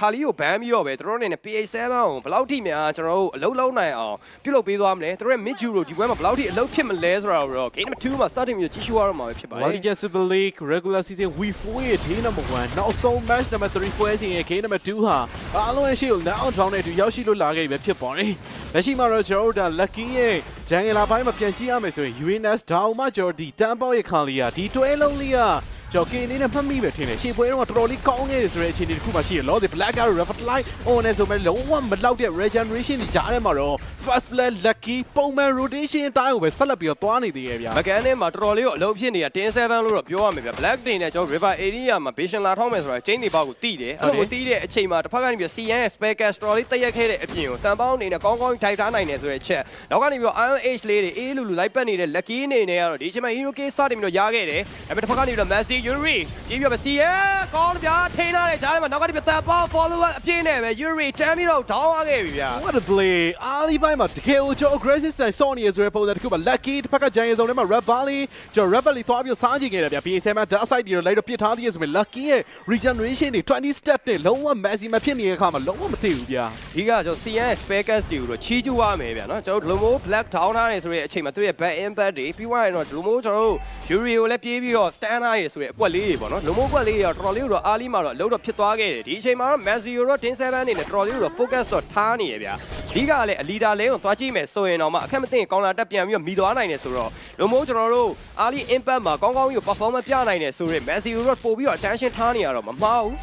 ခါလီကိုဘန်ပြီးတော့ပဲသူတို့အနေနဲ့ PA7 ကိုဘယ်လောက်ထိများကျွန်တော်တို့အလုံးလုံးနိုင်အောင်ပြုလုပ်ပေးသွားမလဲသူတို့ရဲ့ mid ju တို့ဒီပွဲမှာဘယ်လောက်ထိအလုံးဖြစ်မလဲဆိုတာကိုတော့ game number 2မှာစတင်ပြီးကြီးရှုရတော့မှာပဲဖြစ်ပါတယ် Raleigh Super League regular season week 4ရဲ့ day number 1နောက်ဆုံး match number 3ပွဲစဉ်ရဲ့ game number 2ဟာအားလုံးရဲ့ရှေ့ကိုနောက်ထောင်းတဲ့အတူရောက်ရှိလို့လာခဲ့ပြီပဲဖြစ်ပါတယ်။လက်ရှိမှာတော့ကျွန်တော်တို့ဒါ lucky ရဲ့ဂျန်ဂလာပိုင်းမှာပြန်ကြည့်ရမယ်ဆိုရင် UNS ဒေါင်မှကျွန်တော်ဒီတန်ပေါက်ရဲ့ခါလီယာဒီတွဲလုံးလေးက ကျွန်တော်ကင်းနေနဲ့မှတ်မိပဲထင်တယ်ရှေ့ပွဲတော့တော်တော်လေးကောင်းခဲ့တယ်ဆိုတဲ့အခြေအနေတစ်ခုမှရှိရလောဒီ black arrow refer line on နဲ့ဆိုမဲ့လုံးဝမလောက်တဲ့ regeneration တွေကြားထဲမှာတော့ first blood lucky ပုံမှန် rotation အတိုင်းကိုပဲဆက်လက်ပြီးတော့သွားနေသေးရဲ့ဗျာမကန်နဲ့မှာတော်တော်လေးကိုအလုံးဖြစ်နေတာတင်း7လို့တော့ပြောရမယ်ဗျ black day နဲ့ကျွန်တော် river area မှာ vision လာထောင်းမယ်ဆိုတာ chain တွေပေါက်ကိုတီးတယ်အဲ့လိုတီးတဲ့အချိန်မှာတစ်ဖက်ကနေပြီး CN ရဲ့ spare cast တော်တော်လေးတက်ရက်ခဲ့တဲ့အပြင်ကိုတန်ပေါင်းအနေနဲ့ကောင်းကောင်းထိုက်ထားနိုင်တယ်ဆိုတဲ့ချက်နောက်ကနေပြီး Iron Age လေးတွေအေးလူလူလိုက်ပတ်နေတဲ့ lucky အနေနဲ့ကတော့ဒီအချိန်မှာ hero case စတင်ပြီးတော့ရခဲ့တယ်ဒါပေမဲ့တစ်ဖက်ကနေပြီးတော့ Messi Yuri ပြီးပြီးတော့ CN ကောင်းဗျာထိန်းထားတဲ့ဂျားထဲမှာနောက်ကနေပြီးတန်ပေါင်း follower အပြည့်နဲ့ပဲ Yuri တမ်းပြီးတော့ down သွားခဲ့ပြီဗျာ What a play အားလီပိုင်းမှာတကယ်ကိုကျွန်တော် aggressive ဆိုင်စောနေရဆိုတဲ့ပုံစံတစ်ခုမှာ lucky တစ်ဖက်ကဂျန်ရီဇုံထဲမှာ red bally ကျွန်တော် red bally သွားပြီးစားကြည့်ခဲ့တယ်ဗျ PA7 dark side တွေလိုက်တော့ပြစ်ထားသေးရဆိုပေမဲ့ lucky ရဲ့ regeneration တွေ20 step နဲ့လုံးဝ maximum ဖြစ်နေတဲ့အခါမှာလုံးဝမသိဘူးဗျာဒီကကျွန်တော် CN ရဲ့ spare cast တွေကိုတော့ချီးကျူးရမယ်ဗျာနော်ကျွန်တော်တို့ Lomo Black down ထားနေဆိုတဲ့အချိန်မှာသူ့ရဲ့ back impact တွေပြီးသွားရင်တော့ Lomo ကျွန်တော်တို့ Yuri ကိုလည်းပြေးပြီးတော့ stand ထားရဆိုတဲ့အကွက်လေးတွေပေါ့နော် Lomo ကွက်လေးတွေတော့တော်တော်လေးတော့အားလီမှာတော့အလုပ်တော့ဖြစ်သွားခဲ့တယ်ဒီအချိန်မှာတော့ Messi ကိုတော့ Din 7အနေနဲ့တော်တော်လေးတော့ focus တော့ထားနေရဗျာဒီကလည်းအလီဒါလဲကိုသွားကြည့်မယ်ဆိုရင်တော့မှအခက်မသိရင်ကောင်လာတက်ပြန်ပြီးတော့မိသွားနိုင်တယ်ဆိုတော့ Lomo ကျွန်တော်တို့အားလီ impact မှာကောင်းကောင်းကြီးကို performance ပြနိုင်တယ်ဆိုတော့ Messi ကိုတော့ပို့ပြီးတော့ attention ထားနေရတော့မမှားဘူး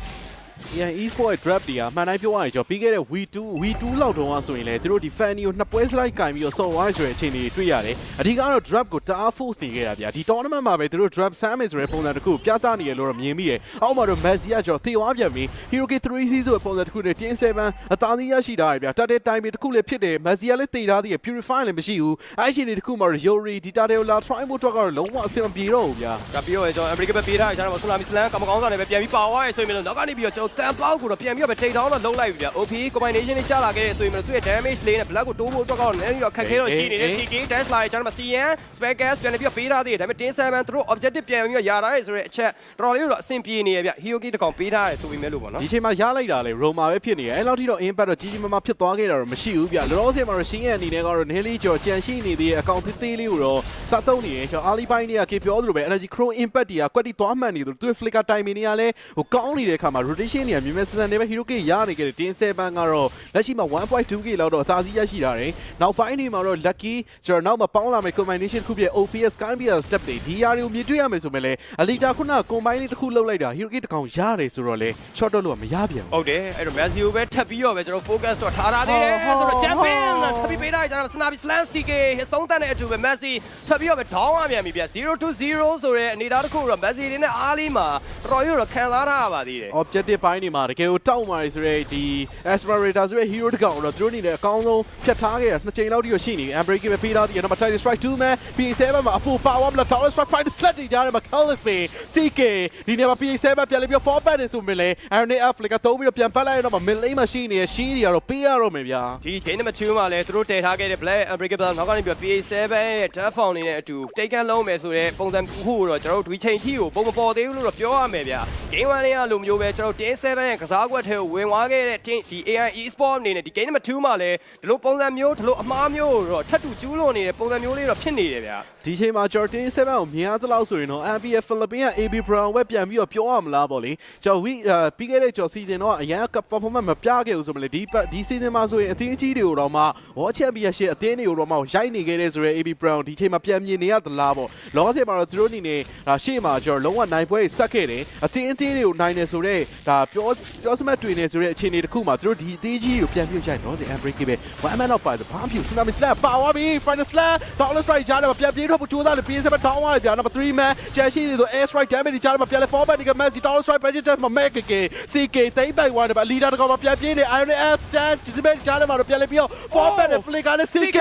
Yeah e-sport ရဲ့ draft တွေကမှန်တိုင်းပြောရရင်ကျွန်တော်ပြီးခဲ့တဲ့ V2 V2 လောက်တုန်းကဆိုရင်လည်းသူတို့ဒီ fan တွေကိုနှစ်ပွဲစလိုက်ကင်ပြီးတော့ဆော်သွားဆိုတဲ့အချိန်တွေတွေ့ရတယ်အဓိကတော့ draft ကိုတအား force နေခဲ့တာဗျာဒီ tournament မှာပဲသူတို့ draft ဆမ်းမယ်ဆိုတဲ့ပုံစံတစ်ခုကိုပြသနေရလို့တော့မြင်မိရအောက်မှာတော့ Messi ကကျွန်တော်သေသွားပြန်ပြီ Hero K 3C ဆိုတဲ့ပုံစံတစ်ခုနဲ့ Team 7အသာသီးရရှိတာရဗျာတတ်တဲ့ time တစ်ခုလည်းဖြစ်တယ် Messi ကလည်းသေထားသေးတယ် purify လည်းမရှိဘူးအဲ့ဒီအချိန်တွေတစ်ခုမှာ Yori ဒီ Tadeo La try ဖို့တော့ကတော့လုံးဝအဆင်မပြေတော့ဘူးဗျာကပြီးတော့ကျွန်တော်အမေရိကန်ပဲပေးထားရကျွန်တော်ဆူလာမီစလန်ကမကောင်းစားနေပဲပြန်ပြီးပါသွားရဆိုရင်တော့နောက်ကနေပြီးတော့ကျွန်တော်တန်ပေါက်ကိုတော့ပြန်ပြီးတော့ထိတ်ထောင်းတော့လုံးလိုက်ပြီဗျာ OP combination တွေကြာလာခဲ့တဲ့ဆိုရင်တော့သူ့ရဲ့ damage လေးနဲ့ black ကိုတိုးဖို့အတွက်ကတော့နည်းနည်းတော့ခက်ခဲတော့ရှိနေတယ် CK dash လာကျွန်တော် CN spare gas ပြန်ပြီးတော့ပေးထားသေးတယ်ဒါပေမဲ့ tin 7သူတို့ objective ပြန်ပြီးတော့ယာထားရဲဆိုတဲ့အချက်တော်တော်လေးတော့အဆင်ပြေနေရဗျ hero key တစ်ကောင်ပေးထားရဲဆိုပြီးမဲ့လို့ပေါ့နော်ဒီချိန်မှာရလိုက်တာလေ Roma ပဲဖြစ်နေတယ်အဲ့လောက်ထိတော့ impact တော့ကြီးကြီးမားမားဖြစ်သွားခဲ့တာတော့မရှိဘူးဗျလောလောဆယ်မှာတော့ရှင်းရဲ့အနေနဲ့ကတော့ Nelly ကျော်ကြံရှိနေသေးတဲ့အကောင့်သေးသေးလေးကိုတော့စသုံးနေတယ်ကျွန်တော် Ali ပိုင်းတွေကကေပြောသလိုပဲ energy crow impact တွေကကွက်တီသွားမှန်နေတယ်သူ့ flicker timing တွေကလည်းဟိုကောင်းနေတဲ့အခါမှာ rotation တွေကမြင်မဲ့စစန်နေပဲ hero k ရနေခဲ့တယ် tin 7ကတော့လက်ရှိမှာ 1.2k လောက်တော့အသာစီးရရှိတာတယ်နောက်ပိုင်းတွေမှာတော့ lucky ကျွန်တော်နောက်မှာပေါင်းလာမယ့် combination တစ်ခုပြည့် OPS Skypier step တွေဒီယာတွေကိုမြင်တွေ့ရမယ်ဆိုမဲ့လေ Alita ခုန combine လေးတစ်ခုလောက်လိုက်တာ hero k တစ်ကောင်ရတယ်ဆိုတော့လေ short တော့လို့မရပြန်ဘူးဟုတ်တယ်အဲ့တော့ Messi ကိုပဲထပ်ပြီးတော့ပဲကျွန်တော် focus တော့ထားထားသေးတယ်ဆိုတော့ champion ထပ်ပြီးပေးထားကြကျွန်တော် Snappy Slam CK ဆုံးသက်တဲ့အတူပဲ Messi ထပ်ပြီးတော့ပဲ down ရပြန်ပြီဗျ0 to 0ဆိုတဲ့အနေအထားတစ်ခုတော့ Messi တွေနဲ့အားလေးမှာတော်တော်ကြီးတော့ခံစားထားရပါသေးတယ် objective ပိုင်းတွေမှာတကယ်ကိုတောက်မာရီဆိုတဲ့ဒီ aspirator ဆိုတဲ့ hero တစ်ကောင်တော့သူတို့အနေနဲ့အကောင်းဆုံးဖြတ်ထားခဲ့တာနှစ်ချိန်လောက်တိတော့ရှိနေ unbreaking ပဲပေးထားတယ်နောက်မှာ title strike 2 man PA7 မှာအပူ power blood tower strike fight slut တွေကြားထဲမှာ careless way CK ဒီနေရာမှာ PA7 ပြန်လေပြီး fall back နေဆိုမြင်လေ Iron Africa သုံးပြီးတော့ပြန်ပတ်လိုက်တော့မှ mid lane မှာရှိနေတဲ့ shield တွေကတော့ပေးရတော့မယ်ဗျာဒီ game number 2မှာလည်းသူတို့တည်ထားခဲ့တဲ့ Black Unbreakable နောက်ကနေပြီး PA7 ရဲ့ Death Found နေတဲ့အတူ Taken လုံးမယ်ဆိုတဲ့ပုံစံတစ်ခုကိုတော့ကျွန်တော်တို့ဒီချိန်ထိကိုပုံမပေါ်သေးဘူးလို့တော့ပြောရမယ်ဗျ Game 1လေးကလိုမျိုးပဲကျွန်တော်တို့ Day7 ရဲ့ကစားကွက်ထဲကိုဝင်သွားခဲ့တဲ့ team ဒီ AI Esport အနေနဲ့ဒီ game number 2မှာလည်းဒီလိုပုံစံမျိုးဒီလိုအမှားမျိုးတော့ထပ်တူကျူးလွန်နေတဲ့ပုံစံမျိုးလေးတော့ဖြစ်နေတယ်ဗျ ဒီချိန်မှာ Jordan 7ကိုမြင်ရသလောက်ဆိုရင်တော့ MPF Philippines က AB Brown ဝက်ပြန်ပြီးတော့ပြောရမလားပေါ့လေကျွန်တော် week ပြီးခဲ့တဲ့ကျော် season တော့အရန် performance မပြခဲ့ဘူးဆိုမလဲဒီဒီ season မှာဆိုရင်အသင်းအကြီးတွေကိုတော့မှ World Championship အသင်းတွေကိုတော့မှရိုက်နေခဲ့တဲ့ဆိုရဲ AB Brown ဒီချိန်မှာပြန်မြင်နေရသလားပေါ့လောဆယ်မှာတော့သူတို့အနေနဲ့ဒါရှေ့မှာကျွန်တော်လုံးဝနိုင်ပွဲဆက်ခဲ့တယ်အသင်းအသင်းတွေကိုနိုင်တယ်ဆိုတော့ဒါပြောပြောစမတ်တွင်နေဆိုတဲ့အခြေအနေတစ်ခုမှာသူတို့ဒီအသင်းကြီးကိုပြန်ပြီးရိုက်တော့တယ် unbreakable one man of by the bomb view tsunami slap ပါသွားပြီ final slap dollar strike ကြားတယ်ပြန်ပြေးတော့ကြိုးစားတယ်ပြေးစမတောင်းသွားတယ်ကြာ number 3 man ကျန်ရှိသေးတယ် air strike damage ကြားတယ်ပြန်လဲ forward က Messi dollar strike budget မှာ make ကေ CK သိမ့်ပိုက်သွားတယ်ဗျ leader တကောင်မှာပြန်ပြေးနေ Iron S ကျန်ဒီမဲ့ကြားတယ်မှာတော့ပြန်လဲပြီးတော့ forward နဲ့ flicker နဲ့ CK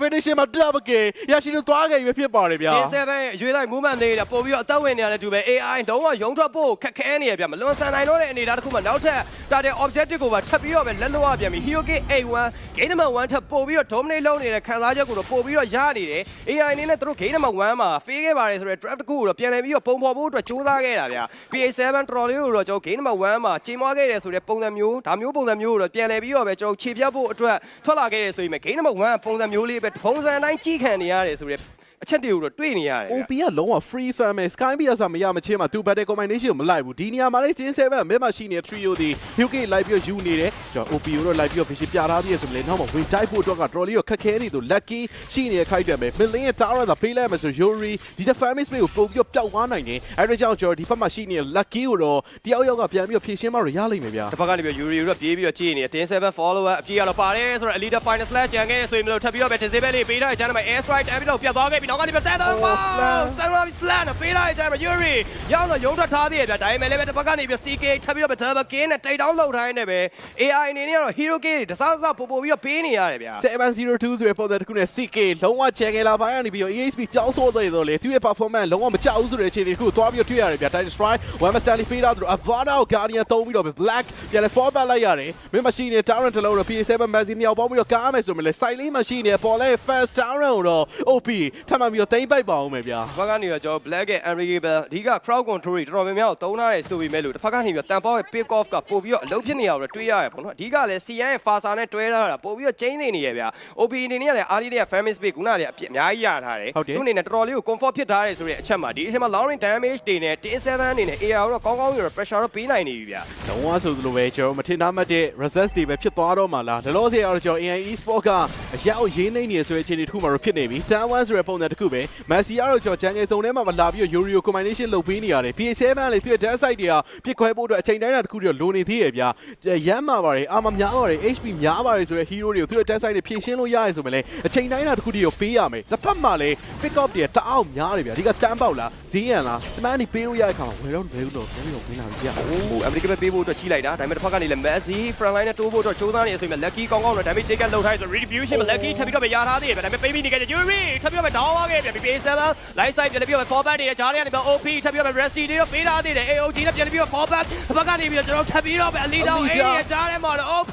finishing မှာ double K ရရှိလို့သွားခဲ့ရွေးဖြစ်ပါတယ်ဗျာ Day7 ရဲ့အရွေးလိုက် movement လေးတွေပို့ပြီးတော့အသက်ဝင်နေရတဲ့သူပဲ AI လုံးဝရုံထွက်ဖို့ခက်ခဲနေရဗျမလွန်ဆန်နိုင်တော့တဲ့အနေအထားတစ်ခုမှနောက်ထပ်တာတဲ့ objective ကိုပါထပ်ပြီးတော့ပဲလက်လွတ်ရပြန်ပြီ Hero K A1 game number 1ထပ်ပို့ပြီးတော့ dominate လုပ်နေတဲ့ခံစားချက်ကိုတော့ပို့ပြီးတော့ရနေတယ် AI အနေနဲ့မဲ့သူတို့ game number 1မှာ fail ခဲ့ပါတယ်ဆိုတော့ draft တစ်ခုကိုတော့ပြန်လည်ပြီးတော့ပုံဖော်ဖို့အတွက်စူးစမ်းခဲ့တာဗျာ PA7 တော်တော်လေးကိုတော့ကျွန်တော် game number 1မှာချိန်မွားခဲ့တယ်ဆိုတဲ့ပုံစံမျိုးဒါမျိုးပုံစံမျိုးကိုတော့ပြန်လည်ပြီးတော့ပဲကျွန်တော်ခြေပြတ်ဖို့အတွက်ထွက်လာခဲ့တယ်ဆိုရင် game number 1ပုံစံမျိုးလေးပဲပုံစံတိုင်းကြီးခံနေရတယ်ဆိုတဲ့ အချက်တွေကိုတော့တွေ့နေရတယ်ဗျာ OP ကလုံးဝ free fan ပဲ Sky BS မရမချင်းမှာ two battle combination ကိုမလိုက်ဘူးဒီနေရာမှာလေ Team 7မဲမှာရှိနေတဲ့ trio ဒီ UK လိုက်ပြီးယူနေတယ်ကျွန်တော် OP ကိုတော့လိုက်ပြီးတော့ vision ပြထားပြီးရဆိုမလဲနောက်မှာဝင်တိုက်ဖို့အတွက်ကတော်တော်လေးတော့ခက်ခဲနေသူ lucky ရှိနေတဲ့ခိုက်တယ်ပဲ million ရဲ့ tower ကပေးလိုက်မယ်ဆို Yuri ဒီတဲ့ family space ကိုပုံပြီးတော့ပျောက်သွားနိုင်တယ်အဲ့ဒါကြောင့်ကျွန်တော်ဒီဘက်မှာရှိနေတဲ့ lucky ကိုတော့တယောက်ယောက်ကပြန်ပြီးတော့ဖြည့်ရှင်းမှတော့ရလိမ့်မယ်ဗျာတစ်ဖက်ကနေပြီး Yuri တို့ပြေးပြီးတော့ကြည့်နေတယ်တင်7 follower အပြေးရတော့ပါတယ်ဆိုတော့ Elite Final Slash ကြံခဲ့ဆိုရင်မလို့ထပ်ပြီးတော့ပဲတင်7လေးပေးထားတဲ့ကျန်တဲ့မှာ Air Strike တက်ပြီးတော့ပြတ်သွားခဲ့ပြီးနောက်ကနေပြီးတက်တော့ပါဆန်လာပြီး Slash ပေးထားတဲ့ကျန်မှာ Yuri ရောက်တော့ရုံးထွက်ထားသေးရဲ့ဗျာဒါပေမဲ့လည်းပဲတစ်ဖက်ကနေပြီး CK ထပ်ပြီးတော့ပဲ Double King နဲ့တိတ်တောင်းလောက်ထားနေပဲ AI အနေနဲ့ကတော့ Hero K တွေတစားတစားပို့ပို့ပြီးတော့ပေးနေရတယ်ဗျာ702ဆိုတဲ့ပုံစံတစ်ခုနဲ့ CK လုံးဝချန်ခဲ့လာပိုင်းကနေပြီးတော့ EXP ပြောင်းဆိုသွားတော့လေသူရဲ့ performance လုံးဝမကြောက်ဘူးဆိုတဲ့အခြေအနေတစ်ခုကိုသွားပြီးတော့တွေ့ရတယ်ဗျာ Titan Strike One Master Stanley ပေးတာသူ Avada ကို Guardian သုံးပြီးတော့ Black ပြန်လဲ fall back လိုက်ရတယ်မင်းမရှိနေတဲ့ Tyrant တလုံးတော့ PA7 magazine မြောက်ပေါင်းပြီးတော့ကားမယ်ဆိုမှလဲ side lane မှာရှိနေတဲ့ပေါ်လဲ first Tyrant ကိုတော့ OP ထပ်မှန်ပြီးတော့တိမ့်ပိုက်ပါအောင်မယ်ဗျာတစ်ဖက်ကနေတော့ကျွန်တော် Black ရဲ့ Unreadable အဓိက crowd control တွေတော်တော်များများကိုတုံးထားတယ်ဆိုပေမဲ့လို့တစ်ဖက်ကနေပြီးတော့တန်ပေါရဲ့ pick off ကပို့ပြီးတော့အလုပ်ဖြစ်နေရတော့တွေ့ရတယ်ပေါ့နော်အဓိကလည်း CN ရဲ့ Fasa နဲ့တွဲထားတာပို့ပြီးတော့ chain နေနေရဗျာ OP အနေနဲ့လည်းအားလေးတွေက famous space ခုနကလည်းအပြစ်အများကြီးရထားတယ်သူအနေနဲ့တော်တော်လေးကို comfort ဖြစ်ထားတယ်ဆိုတဲ့အချက်မှာဒီအချက်မှာ long range damage တွေနဲ့ T7 အနေနဲ့ AR တော့ကောင်းကောင်းရတော့ pressure တော့ပေးနိုင်နေပြီဗျာလုံးဝဆိုသလိုပဲကျွန်တော်မထင်သားမှတ်တဲ့ resist တွေပဲဖြစ်သွားတော့မှလားဒါလို့ဆိုရတော့ကျွန်တော် AI Esport ကအရောက်ရေးနေနေဆိုတဲ့အခြေအနေတစ်ခုမှတော့ဖြစ်နေပြီ Tan 1ဆိုတဲ့ပုံစံတစ်ခုပဲ Messi ကတော့ကျွန်တော်ဂျန်ငယ်စုံထဲမှာမလာပြီးတော့ Yorio combination လုပ်ပေးနေရတယ် PA7 လေသူ့ရဲ့ dash side တွေကပြစ်ခွဲဖို့အတွက်အချိန်တိုင်းတာတစ်ခုတည်းလိုနေသေးရဲ့ဗျာရမ်းမှာပါတယ်အာမများပါတယ် HP များပါတယ်ဆိုတဲ့ hero တွေကိုသူ့ရဲ့ dash side တွေဖြည့်ရှင်းလို့ရတယ်ဆိုမှလည်းအချိန်တိုင်းတာတစ်ခုတည်းကိုပေးရမယ်တစ်ဖက်မှာလည်း pick up တွေတအားများတယ်ဗျာဒီကတန်းပေါက်လားဈေးရန်လား stamina တွေပေးလို့ရတဲ့ခါမှာဝယ်တော့ဘယ်လိုတော့ဘယ်လိုဝင်လာပြီဗျာဟို American ပဲပေးဖို့အတွက်ကြီးလိုက်တာဒါပေမဲ့တစ်ဖက်ကနေလည်း Messi front line နဲ့တိုးဖို့အတွက်စူးစမ်းနေဆိုရင် Lucky ကောင်းကောင်းတော့ damage take လောက်ထားဆို redistribution မှာ Lucky ထပ်ပြီးတော့ပဲရထားသေးတယ်ဗျဒါပေမဲ့ပေးပြီးနေခဲ့တယ် Yuri ထပ်ပြီးတော့ပဲ down သွားခဲ့ပြီ PA7 light side ပြန်ပြီးတော့ fall back နေတဲ့ဂျားလေးကနေပြီး OP ထပ်ပြီးတော့ပဲ Rusty တွေတော့ပေးထားသေးတယ် AOG နဲ့ပြန်ပြီးတော့ fall back တစ်ဖက်ကနေပြီးတော့ကျွန်တော်ထပ်ပြီးတော့ပဲ Elite down အဲ့ဒီဂျားထဲမှာတော့ OP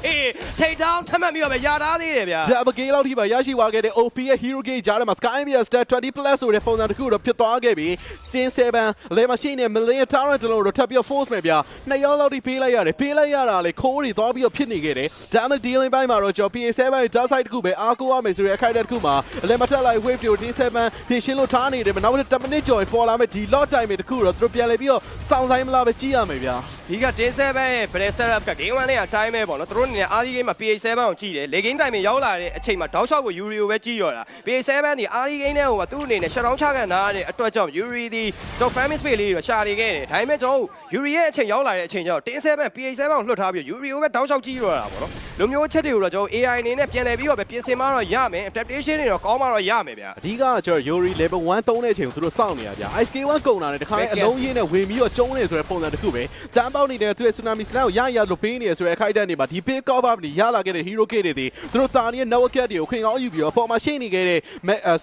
take down ထပ်မှတ်ပြီးတော့ပဲရထားသေးတယ်ဗျာဒါဘဂေးလောက်ထိပါရရှိသွားခဲ့တဲ့ OP ရဲ့ Hero Gate ကြားထဲမှာ Sky Media Star 20 Plus ဆိုတဲ့ပုံစံတစ်ခုတော့ဖြစ်သွားခဲ့ပြီ Stin 7လေမရှိနဲ့ Million Talent တလုံးတော့ထပ်ပြီး force မယ်ဗျာနှစ်ယောက်လောက်ထိပေးလိုက်ရတယ်ပေးလိုက်ရတာလေခိုးတွေသွားပြီးတော့ဖြစ်နေခဲ့တယ် Damage dealing ဘိုင်းမှာတော့ကျွန်တော် PA7 ရဲ့ dark side တစ်ခုပဲအားကိုးရမယ်ဆိုတဲ့အခိုက်အတန့်တစ်ခုမှာအလဲမတက်လိုက် wave တွေကို D7 ဖြည့်ရှင်းလို့ထားနေတယ်မနောက်10 minute ကျော်ပေါ်လာမယ်ဒီ lot time တစ်ခုတော့သူတို့ပြန်လဲပြီးတော့စောင့်ဆိုင်မလားပဲကြည့်ရမယ်ဗျာဒီကတင်7ရဲ့ play setup က game 1နဲ့အတိုင်းပဲပေါ့နော်သူတို့အနေနဲ့ early game မှာ PA7 ကိုကြည့်တယ်လေ game time ရောက်လာတဲ့အချိန်မှာတောက်လျှောက်ကို Yuri ကိုပဲကြည့်တော့တာ PA7 ဒီ early game နဲ့ဟိုကသူ့အနေနဲ့ shutdown ချခံထားရတဲ့အတွက်ကြောင့် Yuri ဒီကျွန်တော် family space လေးတွေတော့ရှာနေခဲ့တယ်ဒါပေမဲ့ကျွန်တော် Yuri ရဲ့အချိန်ရောက်လာတဲ့အချိန်ကျတော့တင်7 PA7 ကိုလွှတ်ထားပြီး Yuri ကိုပဲတောက်လျှောက်ကြည့်တော့တာပေါ့နော် လူမျိုးချက်တွေကိုတော့ကျွန်တော် AI အနေနဲ့ပြန်လည်ပြီးတော့ပဲပြင်ဆင်မှတော့ရမယ် adaptation တွေတော့ကောင်းမှတော့ရမယ်ဗျာအဓိကကျွန်တော် Yuri level 1 3တဲ့အချိန်ကိုသူတို့စောင့်နေရကြ ISK1 ကုန်လာတယ်တခါလေအလုံးရင်းနဲ့ဝင်ပြီးတော့ကျုံးနေဆိုတဲ့ပုံစံတစ်ခုပဲတန်းပေါက်နေတဲ့သူရဲ့ tsunami slam ကိုရရလို့ပေးနေရဆိုတဲ့အခိုက်အတန့်တွေမှာဒီ pick up ကနေရလာခဲ့တဲ့ hero kit တွေဒီသူတို့တာနေတဲ့ network တွေကိုခွင်ကောင်းယူပြီးတော့အပေါ်မှာရှိနေခဲ့တဲ့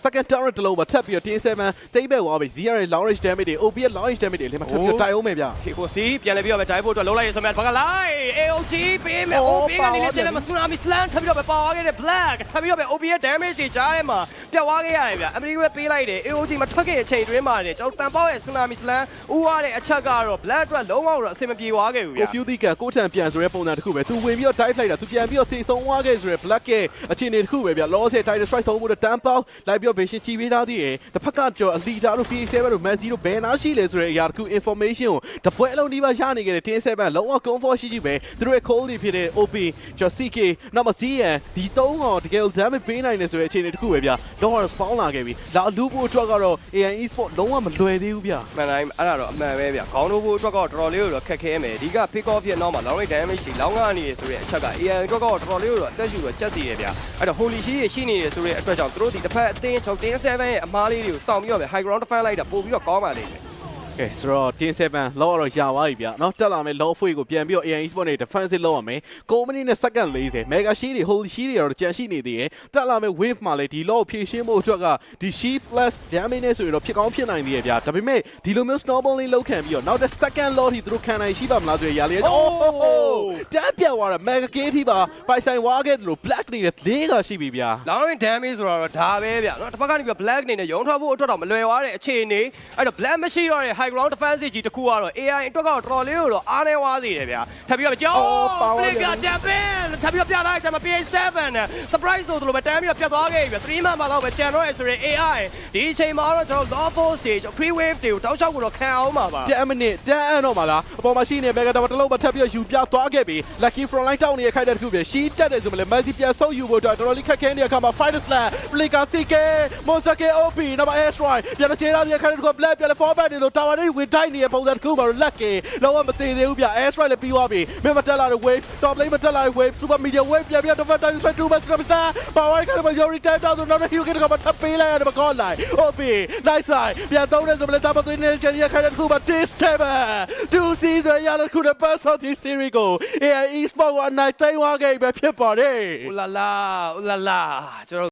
second turret တစ်လုံးမှာထပ်ပြီးတော့ T7 တိတ်ဘက်သွားပြီ0ရဲ့ long range damage တွေ OP ရဲ့ long range damage တွေလည်းမထပ်ပြီးတော့တိုက်အောင်မယ်ဗျ T4C ပြန်လည်ပြီးတော့ပဲ dive ဖို့အတွက်လုံးလိုက်ရဆိုမဲ့ဘာကလိုက် AOG ပေးမယ်အော် OP ကနေပါလည်းသွားပြန်စလည်းမ tsunami slam ထပ်ပြီးတော့ပဲပါသွားခဲ့တဲ့ black ထပ်ပြီးတော့ပဲ OP ရဲ့ damage တွေကြားထဲမှာ ပြတ်သွားခဲ့ရတယ်ဗျအမေရိကပဲပေးလိုက်တယ် AOG မထွက်ခဲ့တဲ့အချိန်တွင်းမှာနေကျွန်တော်တန်ပေါက်ရဲ့ tsunami slam ဥဝရတဲ့အချက်ကတော့ black အတွက်လုံးဝတော့အဆင်မပြေသွားခဲ့ဘူးဗျကိုပြူတီကကိုထံပြန်ဆိုတဲ့ပုံစံတစ်ခုပဲသူဝင်ပြီးတော့ dive လိုက်တာသူပြန်ပြီးတော့သေဆုံးသွားခဲ့ဆိုတဲ့ black ရဲ့အခြေအနေတစ်ခုပဲဗျ loss ရဲ့ title strike သုံးဖို့တန်ပေါက်လိုက်ပြီးတော့ vision ချီပေးထားသေးတယ်တစ်ဖက်ကကျော် leader တို့ PA7 တို့ Messi တို့ဘယ်နာရှိလဲဆိုတဲ့အရာတစ်ခု information ကိုတပွဲအလုံးဒီပါရနေခဲ့တဲ့ Team7 လုံးဝ comfort ရှိရှိပဲသူတို့ရဲ့ call တွေဖြစ်တဲ့ OP ကျော် CK နောက်မှ CN ဒီသုံးကောင်တကယ် damage ပေးနိုင်တယ်ဆိုတဲ့အခြေအနေတစ်ခုပဲဗျတော့ spawn လာခဲ့ပြီလာလူဖို့အတွက်ကတော့ AI Esport လုံးဝမလွယ်သေးဘူးဗျမှန်တိုင်းအဲ့ဒါတော့အမှန်ပဲဗျခေါင်းတို့ဖို့အတွက်ကတော့တော်တော်လေးကိုတော့ခက်ခဲမယ်ဒီက pick off ရဲ့နောက်မှာ long range damage တွေလောင်းကနေရဆိုတဲ့အချက်က AI အတွက်ကတော့တော်တော်လေးကိုတော့အသက်ရှူတော့ကြက်စီရဗျအဲ့တော့ holy shi ရှိနေရဆိုတဲ့အတွက်ကြောင့်သူတို့ဒီတစ်ဖက်အသင်းချုပ်တင်း7ရဲ့အမားလေးတွေကိုစောင့်ပြီးတော့ပဲ high ground defend လိုက်တာပို့ပြီးတော့ကောင်းပါလိမ့်မယ် ကဲဆိုတော့ Team 7လောက်တော့ရပါပြီဗျာเนาะတက်လာမယ် low free ကိုပြန်ပြီးတော့ AI Sport နဲ့ defensive လောက်ရမယ်9မိနစ်နဲ့ second 40 mega shield တွေ holy shield တွေတော့ကြံရှိနေသေးတယ်တက်လာမယ် wave မှာလေဒီ low ဖြည့်ရှင်းဖို့အတွက်ကဒီ shield plus damage နဲ့ဆိုရင်တော့ဖြစ်ကောင်းဖြစ်နိုင်သေးရဲ့ဗျာဒါပေမဲ့ဒီလိုမျိုး snowball လေးလောက်ခံပြီးတော့နောက်တဲ့ second low ထိသူတို့ခံနိုင်ရှိပါမလားဆိုရရလေး Oh! တက်ပြတ်သွားတာ mega game ထိပါပိုင်ဆိုင်ဝါခဲ့တယ်လို့ black နေတဲ့လေးကရှိပြီဗျာ လောင်းရင် damage ဆိုတော့ဒါပဲဗျာเนาะတစ်ဖက်ကနေပြီး black အနေနဲ့ရုံထွက်ဖို့အတွက်တော့မလွယ်သွားတဲ့အခြေအနေအဲ့တော့ black မရှိတော့တဲ့ high ground defense ကြီးတစ်ခုကတော့ AI အတွက်ကတော့တော်တော်လေးကိုတော့အားနေဝါစေတယ်ဗျာထပ်ပြီးတော့ကြော Oh, power flicker ပြန် jump in ထပ်ပြီးတော့ပြလိုက်ကျွန်မ PA7 နဲ့ surprise ဆိုသလိုပဲတန်းပြီးတော့ပြတ်သွားခဲ့ပြီဗျာ3 man မှာတော့ပဲကြံတော့ရဆိုရင် AI ဒီအချိန်မှာတော့ကျွန်တော် law force တွေ free wave တွေကိုတောက်လျှောက်ကိုတော့ခံအောင်ပါပါ10မိနစ်တန်းအံ့တော့မှာလားအပေါ်မှာရှိနေ mega tower တစ်လုံးမထပ်ပြီးတော့ယူပြသွားခဲ့ပြီ lucky front line တောင်းနေတဲ့ခိုက်တဲ့တစ်ခုပဲရှီးတက်တယ်ဆိုမှလည်း Messi ပြန်ဆုပ်ယူဖို့အတွက်တော်တော်လေးခက်ခဲနေတဲ့အခါမှာ fighter slam flicker CK monster K OP နောက်မှာ air strike ပြန်တော့ခြေထားတဲ့ခိုက်တဲ့တစ်ခု black ပြန်လဲ forward နေလို့ tower တွေဝင်တိုက်နေတဲ့ပုံစံတစ်ခုမှာတော့ lucky လောကမသေးသေးဘူးဗျ air strike လည်းပြီးသွားပြီမင်းမတက်လာတဲ့ wave top lane မတက်လာတဲ့ wave super media wave ပြန်ပြီးတော့ defend time strike 2 master star power ခိုက်တဲ့ Yori တက်တော့ဆိုတော့ Hugh ကကမထပ်ပေးလိုက်ရတယ်မကောလိုက် OP nice side ပြန်သုံးတယ်ဆိုမှလည်း double သွင်းနေတဲ့ chance ရခိုက်တဲ့တစ်ခုမှာ this table 2 season ရတဲ့တစ်ခုနဲ့ pass out this series ကို AI Esport ကအနိုင်သိမ်းသွားခဲ့ပြီပဲဖြစ်ပါတယ် Ooh la la, ooh la la ကျွန်တော်